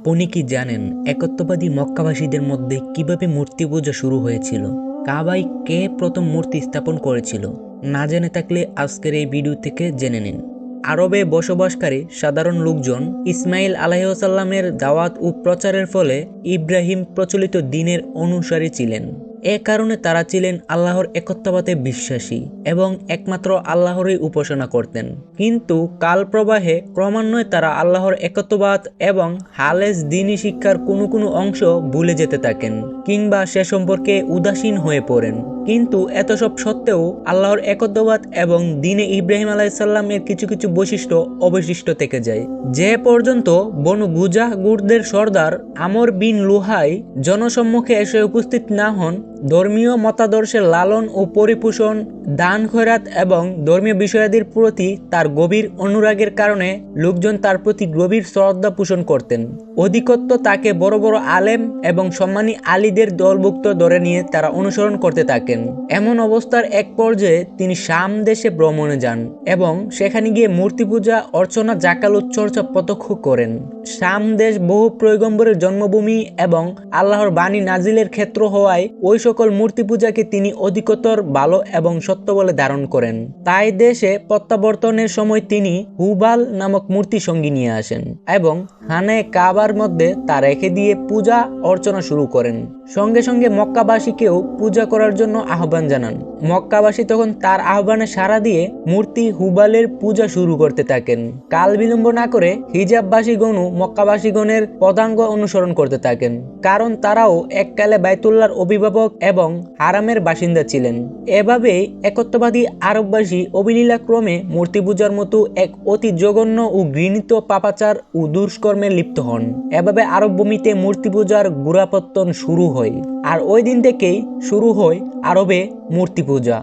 আপনি কি জানেন একত্ববাদী মক্কাবাসীদের মধ্যে কীভাবে মূর্তি পূজা শুরু হয়েছিল? কাবাই কে প্রথম মূর্তি স্থাপন করেছিল? না জেনে থাকলে আজকের এই ভিডিও থেকে জেনে নিন। আরবে বসবাসকারী সাধারণ লোকজন ইসমাইল আলাইসাল্লামের দাওয়াত ও প্রচারের ফলে ইব্রাহিম প্রচলিত দিনের অনুসারী ছিলেন। এ কারণে তারা ছিলেন আল্লাহর একত্ববাদে বিশ্বাসী এবং একমাত্র আল্লাহরই উপাসনা করতেন। কিন্তু কালপ্রবাহে ক্রমান্বয়ে তারা আল্লাহর একত্ববাদ এবং হালেস দিনী শিক্ষার কোনো কোনো অংশ ভুলে যেতে থাকেন কিংবা সে সম্পর্কে উদাসীন হয়ে পড়েন। কিন্তু এত সব সত্ত্বেও আল্লাহর একত্ববাদ এবং দিনে ইব্রাহিম আলাইসাল্লামের কিছু কিছু বৈশিষ্ট্য অবশিষ্ট থেকে যায়। যে পর্যন্ত বনু গুজাহ গুরদের সর্দার আমর বিন লুহাই জনসম্মুখে এসে উপস্থিত না হন ধর্মীয় মতাদর্শের লালন ও পরিপোষণ দান খয়রাত এবং ধর্মীয় বিষয়াদির প্রতি তার গভীর অনুরাগের কারণে লোকজন তার প্রতি গভীর শ্রদ্ধা পোষণ করতেন। অধিকত্ব তাকে বড় বড় আলেম এবং সম্মানী আলীদের দলভুক্ত ধরে নিয়ে তারা অনুসরণ করতে থাকেন। এমন অবস্থার এক পর্যায়ে তিনি শাম দেশে ভ্রমণে যান এবং সেখানে গিয়ে মূর্তি পূজা, অর্চনা জাকাল উচ্চর্চা প্রত্যক্ষ করেন। শাম দেশ বহু প্রৈগম্বরের জন্মভূমি এবং আল্লাহর বাণী নাজিলের ক্ষেত্র হওয়ায় ওই সকল মূর্তি পূজাকে তিনি অধিকতর ভালো এবং সত্য বলে ধারণ করেন। তাই দেশে প্রত্যাবর্তনের সময় তিনি হুবাল নামক মূর্তি সঙ্গী নিয়ে আসেন এবং হানে কাবার মধ্যে তা রেখে দিয়ে পূজা অর্চনা শুরু করেন। সঙ্গে সঙ্গে মক্কাবাসীকেও পূজা করার জন্য আহ্বান জানান। মক্কাবাসী তখন তার আহ্বানে সাড়া দিয়ে মূর্তি হুবালের পূজা শুরু করতে থাকেন। কাল বিলম্ব না করে হিজাববাসীগণও মক্কাবাসীগণের পদাঙ্গ অনুসরণ করতে থাকেন, কারণ তারাও এককালে বাইতুল্লাহর অভিভাবক এবং হারামের বাসিন্দা ছিলেন। এভাবেই একত্ববাদী আরববাসী অবিলীলাক্রমে মূর্তি পূজার মতো এক অতি জঘন্য ও ঘৃণিত পাপাচার ও দুষ্কর্মে লিপ্ত হন। এভাবে আরব ভূমিতে মূর্তি পূজার গুড়াপত্তন শুরু হয়, আর ওই দিন থেকেই শুরু হয় আরবে মূর্তি পূজা